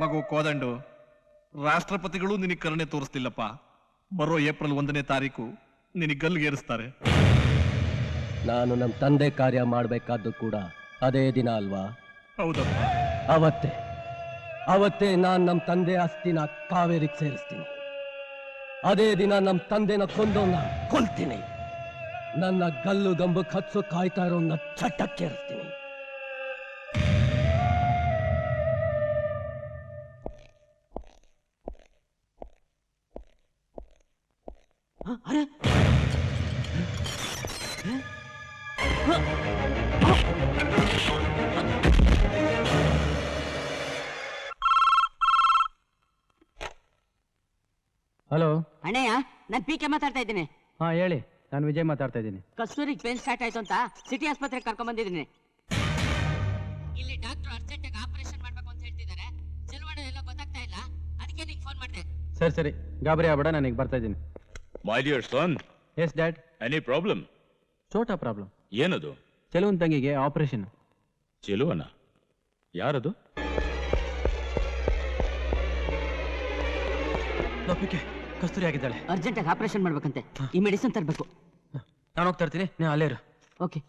ಮಗು ಕೋದಂಡು ರಾಷ್ಟ್ರಪತಿಗಳು ನಿನಗೆ ಕರುಣೆ ತೋರಿಸ್ತಿಲ್ಲಪ್ಪ. ಬರೋ ಏಪ್ರಿಲ್ ಒಂದನೇ ತಾರೀಕು ನಿನಗೆ ಗಲ್ಲಿಗೇರಿಸ್ತಾರೆ ನಾನು ನಮ್ಮ ತಂದೆ ಕಾರ್ಯ ಮಾಡಬೇಕಾದ್ದು ಕೂಡ ಅದೇ ದಿನ ಅಲ್ವಾ? ಹೌದಪ್ಪ ಅವತ್ತೇ ಅವತ್ತೇ ನಾನು ನಮ್ಮ ತಂದೆ ಅಸ್ತಿನ ಕಾವೇರಿಗೆ ಸೇರಿಸ್ತೀನಿ. ಅದೇ ದಿನ ನಮ್ಮ ತಂದೆನ ಕೊಂದವನ್ನ ಕೊಲ್ತೀನಿ. ನನ್ನ ಗಲ್ಲು ಗಂಬು ಹಚ್ಚು ಕಾಯ್ತಾ ಇರೋನ್ನ ಚಟ್ಟಕ್ಕೇರಿಸ್ತೀನಿ. ಹಲೋ. ಅಣ್ಣಯ್ಯ ನಾನ್ ಪಿ ಕೆ ಮಾತಾಡ್ತಾ ಇದ್ದೀನಿ. ಹಾ ಹೇಳಿ. ನಾನು ವಿಜಯ್ ಮಾತಾಡ್ತಾ ಇದ್ದೀನಿ. ಕಸ್ತೂರಿಗೆ ಪೇನ್ ಸ್ಟಾರ್ಟ್ ಆಯ್ತು ಅಂತ ಸಿಟಿ ಆಸ್ಪತ್ರೆಗೆ ಕರ್ಕೊಂಡ್ ಬಂದಿದ್ದೀನಿ. ಇಲ್ಲಿ ಡಾಕ್ಟರ್ ಅರ್ಜೆಂಟ್ ಆಗಿ ಆಪರೇಷನ್ ಮಾಡ್ಬೇಕು ಅಂತ ಹೇಳ್ತಿದ್ದಾರೆ. ಚೆಲುವಣ್ಣ ಎಲ್ಲ ಗೊತ್ತಾಗ್ತಾ ಇಲ್ಲ. ಅದಕ್ಕೆ ನಿಂಗೆ ಫೋನ್ ಮಾಡಿದೆ. ಸರಿ ಸರಿ. ಗಾಬರಿ ಆಗ್ಬೇಡ ನಾನು ಈಗ ಬರ್ತಾ ಇದ್ದೀನಿ. My dear son yes dad any problem Chhota problem ಏನದು? ಚೆಲುವನ್ ತಂಗಿಗೆ ಆಪರೇಷನ್ ಚೆಲುವನ? ಯಾರದು? ಕಸ್ತೂರಿ ಆಗಿದ್ದಾಳೆ. ಅರ್ಜೆಂಟಾಗಿ ಆಪರೇಷನ್ ಮಾಡ್ಬೇಕಂತೆ. ಈ ಮೆಡಿಸಿನ್ ತರಬೇಕು. ನಾನು ಹೋಗ್ತಾ ಇರ್ತೀನಿ. ನೀವು ಅಲ್ಲೇ ಇರು. ಓಕೆ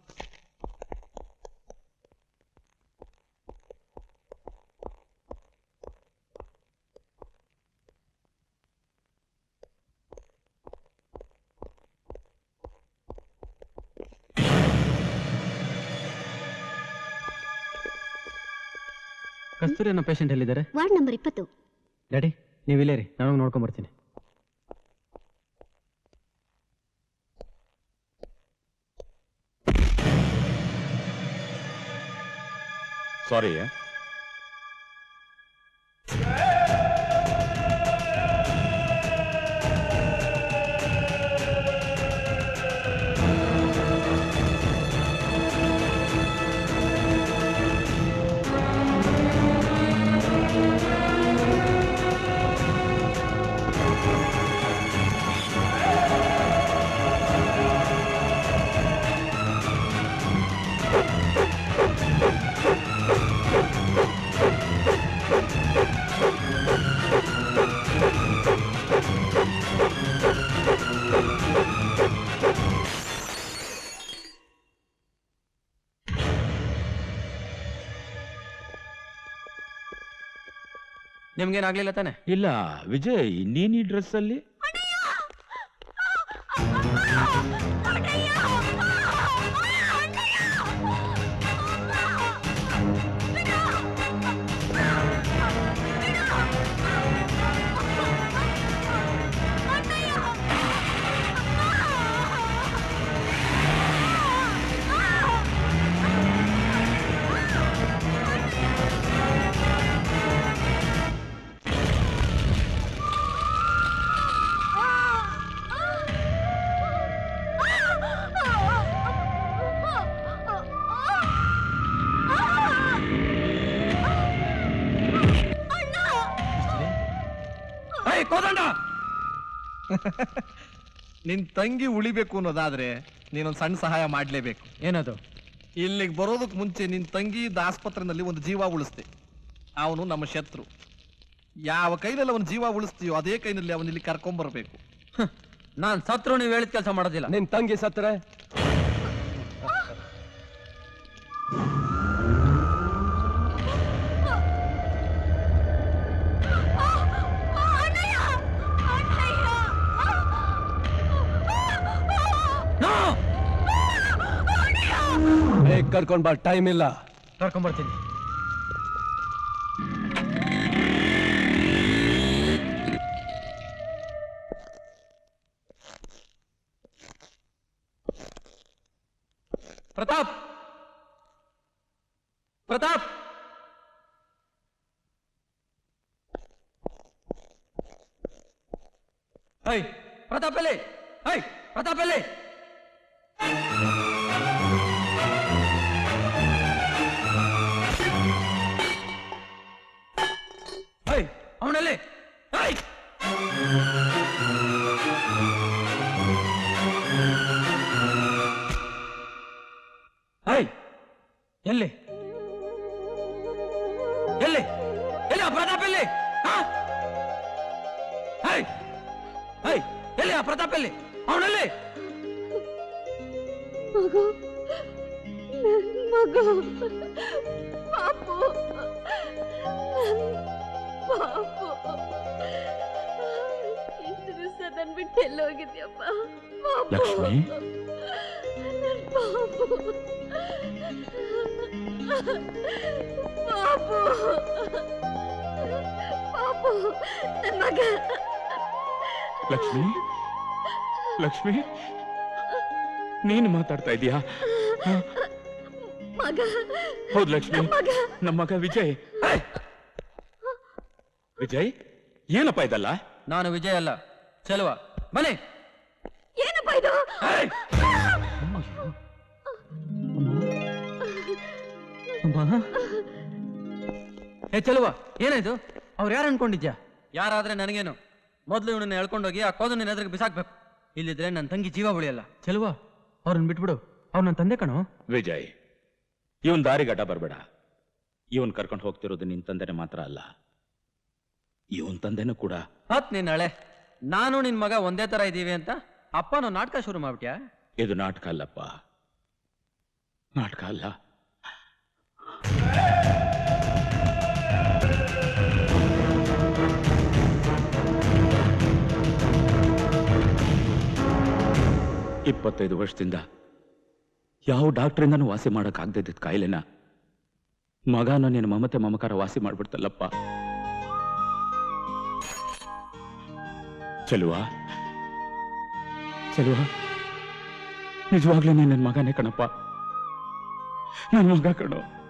ಕಸ್ತೂರಿ ಅನ್ನೋ ಪೇಷಂಟ್ ಎಲ್ಲಿದ್ದಾರೆ? ವಾರ್ಡ್ ನಂಬರ್ ಇಪ್ಪತ್ತು. ಡ್ಯಾಡಿ ನೀವು ಇಲ್ಲೇ ರೀ ನಾನು ನೋಡ್ಕೊಂಡ್ ಬರ್ತೀನಿ. ಸಾರಿ ನಿಮ್ಗೇನಾಗ್ಲಿಲ್ಲ ತಾನೆ? ಇಲ್ಲ ವಿಜಯ್ ಇನ್ನೇನು ಈ ಡ್ರೆಸ್ ಅಲ್ಲಿ? ನಿನ್ ತಂಗಿ ಉಳಿಬೇಕು ಅನ್ನೋದಾದ್ರೆ ನೀನೊಂದು ಸಣ್ಣ ಸಹಾಯ ಮಾಡ್ಲೇಬೇಕು. ಏನದು? ಇಲ್ಲಿಗೆ ಬರೋದಕ್ಕೆ ಮುಂಚೆ ನಿನ್ ತಂಗಿ ಇದ್ದ ಆಸ್ಪತ್ರೆನಲ್ಲಿ ಒಂದು ಜೀವ ಉಳಿಸ್ತೆ ಅವನು ನಮ್ಮ ಶತ್ರು. ಯಾವ ಕೈನಲ್ಲಿ ಅವನ ಜೀವ ಉಳಿಸ್ತೀಯೋ ಅದೇ ಕೈನಲ್ಲಿ ಅವನಿಲ್ಲಿ ಕರ್ಕೊಂಬರ್ಬೇಕು. ನಾನ್ ಸತ್ರು ನೀವು ಹೇಳಿದ ಕೆಲಸ ಮಾಡೋದಿಲ್ಲ. ನಿನ್ ತಂಗಿ ಸತ್ರೆ? ಕರ್ಕೊಂಡ್ ಬಾ ಟೈಮ್ ಇಲ್ಲ. ಕರ್ಕೊಂಡ್ ಬರ್ತೀನಿ. ಪ್ರತಾಪ್! ಪ್ರತಾಪ್! ಹೈ ಪ್ರತಾಪ್ ಎಲ್ಲಿ? ಹೈ ಪ್ರತಾಪ್ ಎಲ್ಲಿ? ಎಲ್ಲಿ? ಎಲ್ಲಿ? ಎಲ್ಲಿ ಪ್ರತಾಪ್ ಎಲ್ಲಿ? ಎಲ್ಲಿ ಪ್ರತಾಪ್ ಎಲ್ಲಿ? ಅವನಲ್ಲಿ? ಬಿಟ್ಟೆಲ್ಲೋಗಿದ್ಯಪ್ಪ ಲಕ್ಷ್ಮಿ? ನನ್ ಪಾಪು. ಪಾಪು ನನ್ನ ಮಗ. ಲಕ್ಷ್ಮಿ? ಲಕ್ಷ್ಮಿ? ನೀನು ಮಾತಾಡ್ತಾ ಇದೀಯಾ ಮಗ. ಹೌದು ಲಕ್ಷ್ಮಿ. ಮಗ. ನಮ್ಮ ಮಗ ವಿಜಯ್. ವಿಜಯ್ ಏನಪ್ಪ ಇದಲ್ಲ? ನಾನು ವಿಜಯ್ ಅಲ್ಲ ಚೆಲುವ. ಬನ್ನಿ. ಏನಪ್ಪ ಇದು? ಏ ಚೆಲುವ ಏನಾಯ್ತು? ಅವ್ರು ಯಾರು ಅನ್ಕೊಂಡಿದ್ಯಾ? ಯಾರಾದ್ರೆ ನನಗೇನು? ಮೊದಲು ಇವನನ್ನ ಎಳ್ಕೊಂಡೋಗಿ ಆ ಕೋದ ನಿನ್ನ ಎದುರಿಗೆ ಬಿಸಾಕ್ಬೇಕು. ಇಲ್ಲಿದ್ರೆ ನನ್ನ ತಂಗಿ ಜೀವ ಉಳಿಯಲ್ಲ. ಚೆಲುವ ಅವ್ರನ್ನ ಬಿಟ್ಬಿಡು. ಅವ್ರು ನನ್ನ ತಂದೆ ಕಣೋ. ವಿಜಯ್ ಇವನ್ ದಾರಿಗಡ್ಡ ಬರ್ಬೇಡ. ಇವನ್ ಕರ್ಕೊಂಡು ಹೋಗ್ತಿರೋದು ನಿನ್ ತಂದೆನೆ ಮಾತ್ರ ಅಲ್ಲ. ಇವನ್ ತಂದೆನೂ ಕೂಡ. ಹತ್ ನಿನ್ನ ಹಳೆ. ನಾನು ನಿನ್ ಮಗ ಒಂದೇ ತರ ಇದ್ದೀವಿ ಅಂತ ಅಪ್ಪನೂ ನಾಟಕ ಶುರು ಮಾಡ್ಬಿಟ್ಯಾ? ಇದು ನಾಟಕ ಅಲ್ಲಪ್ಪ. ನಾಟಕ ಅಲ್ಲ. ಇಪ್ಪತ್ತೈದು ವರ್ಷದಿಂದ ಯಾವ ಡಾಕ್ಟ್ರಿಂದನೂ ವಾಸಿ ಮಾಡಕ್ಕಾಗದೇ ಇದ್ದಿದ್ದ ಕಾಯಿಲೆನ ಮಗನ ನಿನ್ನ ಮಮತೆ ಮಮಕಾರ ವಾಸಿ ಮಾಡ್ಬಿಡ್ತಲ್ಲಪ್ಪ. ಚೆಲುವ? ಚೆಲುವ? ನಿಜವಾಗ್ಲೂ ನೀನು ನನ್ನ ಮಗನೇ ಕಣಪ್ಪ. ನನ್ನ ಮಗ ಕಣೋ.